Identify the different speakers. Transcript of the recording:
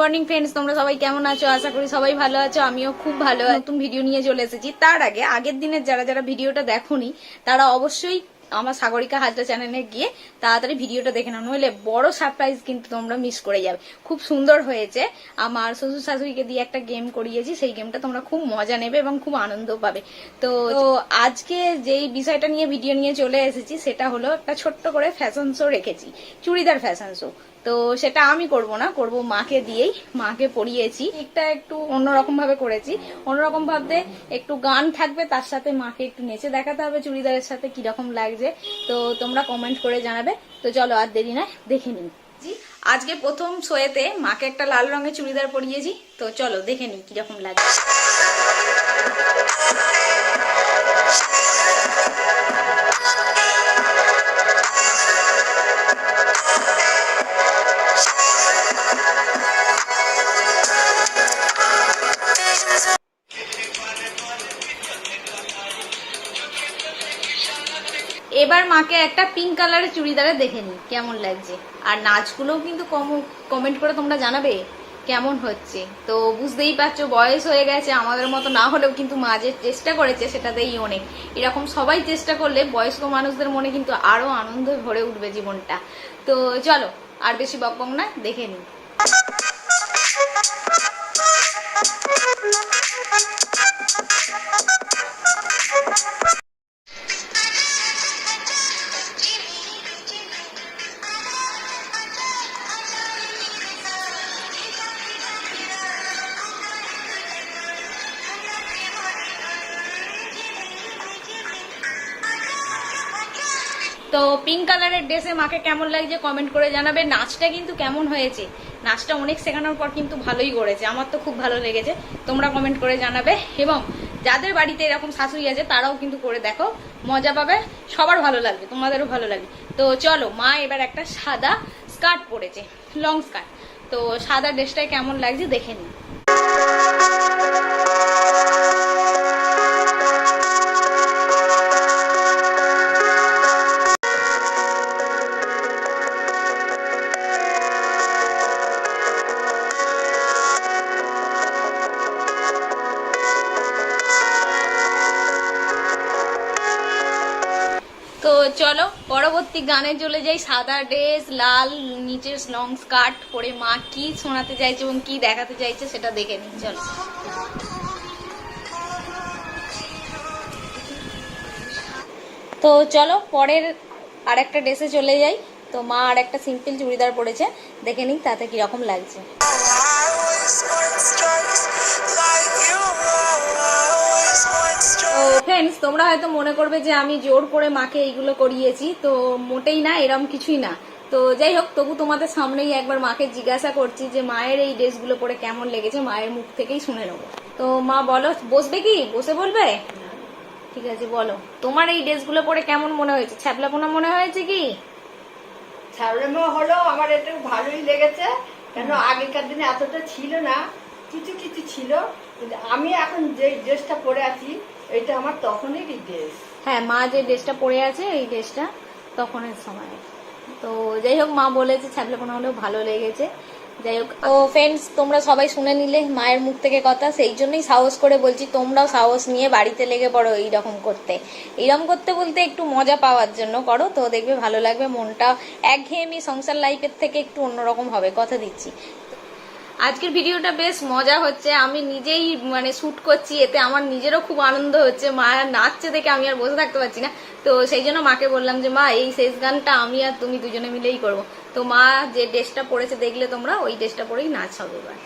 Speaker 1: Morning friends তোমরা সবাই কেমন আছো? আশা করি সবাই ভালো আছো। আমিও খুব ভালো। নতুন ভিডিও নিয়ে চলে এসেছি। তার আগে, আগের দিনের যারা যারা ভিডিওটা দেখোনি, তারা অবশ্যই আমার সাগরিকা হাজরা চ্যানেলে গিয়ে তাড়াতাড়ি ভিডিওটা দেখে নাও, নইলে বড় সারপ্রাইজ কিন্তু তোমরা মিস করে যাবে। খুব সুন্দর হয়েছে। আমার শ্বশুর শাশুড়িকে দিয়ে একটা গেম করিয়েছি, সেই গেমটা তোমরা খুব মজা নেবে এবং খুব আনন্দ পাবে। তো আজকে যেই বিষয়টা নিয়ে ভিডিও নিয়ে চলে এসেছি, সেটা হলো একটা ছোট্ট করে ফ্যাশন শো রেখেছি, চুড়িদার ফ্যাশন শো তো সেটা আমি করব না, করব মাকে দিয়েই। মাকে পড়িয়েছি একটা একটু অন্যরকম ভাবে করেছি। অন্যরকম ভাবে একটু গান থাকবে, তার সাথে মাকে একটু নেচে দেখাতে হবে চুড়িদারের সাথে, কীরকম লাগছে তো তোমরা কমেন্ট করে জানাবে। তো চলো আর দেরি না দেখে নিন জি, আজকে প্রথম শোয়েতে মাকে একটা লাল রঙের চুড়িদার পরিয়েছি তো চলো দেখে নিই কীরকম লাগে। এবার মাকে একটা পিঙ্ক কালারের চুড়িদারে দেখে নিই কেমন লাগছে? আর নাচগুলোও কিন্তু কমেন্ট করে তোমরা জানাবে, কেমন হচ্ছে? তো বুঝতেই পারছ, বয়স হয়ে গেছে, আমাদের মতো না হলেও কিন্তু মা যে চেষ্টা করেছে, সেটাতেই অনেক। এরকম সবাই চেষ্টা করলে বয়স্ক মানুষদের মনে কিন্তু আরও আনন্দ ভরে উঠবে জীবনটা। তো চলো, আর বেশি বকবক না, দেখে নিই তো পিঙ্ক কালারের ড্রেসে মাকে কেমন লাগছে কমেন্ট করে জানাবে। নাচটা কিন্তু কেমন হয়েছে? নাচটা অনেক শেখানোর পর কিন্তু ভালোই করেছে। আমার তো খুব ভালো লেগেছে। তোমরা কমেন্ট করে জানাবে। এবং যাদের বাড়িতে এরকম শাশুড়ি আছে, তারাও কিন্তু করে দেখো। মজা পাবে। সবার ভালো লাগবে। তোমাদেরও ভালো লাগবে। তো চলো, মা এবার একটা সাদা স্কার্ট পরেছে। লং স্কার্ট তো সাদা ড্রেসটায় কেমন লাগছে দেখে নিই। চলো, পরবর্তী গানে চলে যাই, সাদা ড্রেস, লাল, নিচের লং স্কার্ট পরে মা কি শোনাতে চাইছে এবং কি দেখাতে চাইছে সেটা দেখে নিই, চলো। তো চলো, পরের আর একটা ড্রেসে চলে যাই। তো মা আর একটা সিম্পল চুড়িদার পরেছে, দেখে নিই তাতে কীরকম লাগছে। ফ্রেন্ডস তোমরা হয়তো মনে করবে যে আমি জোর করে মাকে এইগুলো করিয়েছি, তো মোটেই না, এরম কিছুই না। তো যাই হোক, তবু তোমাদের সামনেই একবার মাকে জিজ্ঞাসা করছি যে মায়ের এই ড্রেসগুলো পরে কেমন লেগেছে, মায়ের মুখ থেকেই শুনে নেব। তো মা, বলো, বসবে কি? বসে বলবে? ঠিক আছে, বলো। তোমার এই ড্রেসগুলো পরে কেমন মনে হয়েছে? ছ্যাবলাপোনা মনে হয়েছে কি?
Speaker 2: ছাড়ানো হলো, আমার এটা ভালোই লেগেছে, কেন আগেকার দিনে এতটা ছিল না, কিছু কিছু ছিল আমি এখন যে ড্রেসটা পরে আছি এটা আমার তখনেরই ড্রেস
Speaker 1: হ্যাঁ মা যে ড্রেসটা পরে আছে এই ড্রেসটা তখনের সময়। তো যাই হোক মা বলেছে ছ্যাবলাপোনা হলেও ভালো লেগেছে। যাই হোক ও ফ্রেন্ডস তোমরা সবাই শুনে নিলে মায়ের মুখ থেকে কথা। সেই জন্যই সাহস করে বলছি তোমরাও সাহস নিয়ে বাড়িতে লেগে পড়ো এইরকম করতে। এইরকম করতে বলতে একটু মজা পাওয়ার জন্য করো তো দেখবে ভালো লাগবে মনটা একঘেয়েমি সংসার লাইফের থেকে একটু অন্যরকম হবে কথা দিচ্ছি। আজকের ভিডিওটা বেশ মজা হচ্ছে। আমি নিজেই মানে শ্যুট করছি, এতে আমার নিজেরও খুব আনন্দ হচ্ছে। মা নাচছে দেখে আমি আর বসে থাকতে পারছি না। তো সেই জন্য মাকে বললাম যে, মা, এই শেষ গানটা আমি আর তুমি দুজনে মিলেই করব। তো মা যে ড্রেসটা পরেছে, দেখলে তোমরা ওই ড্রেসটা পরেই নাচ হবে এবার।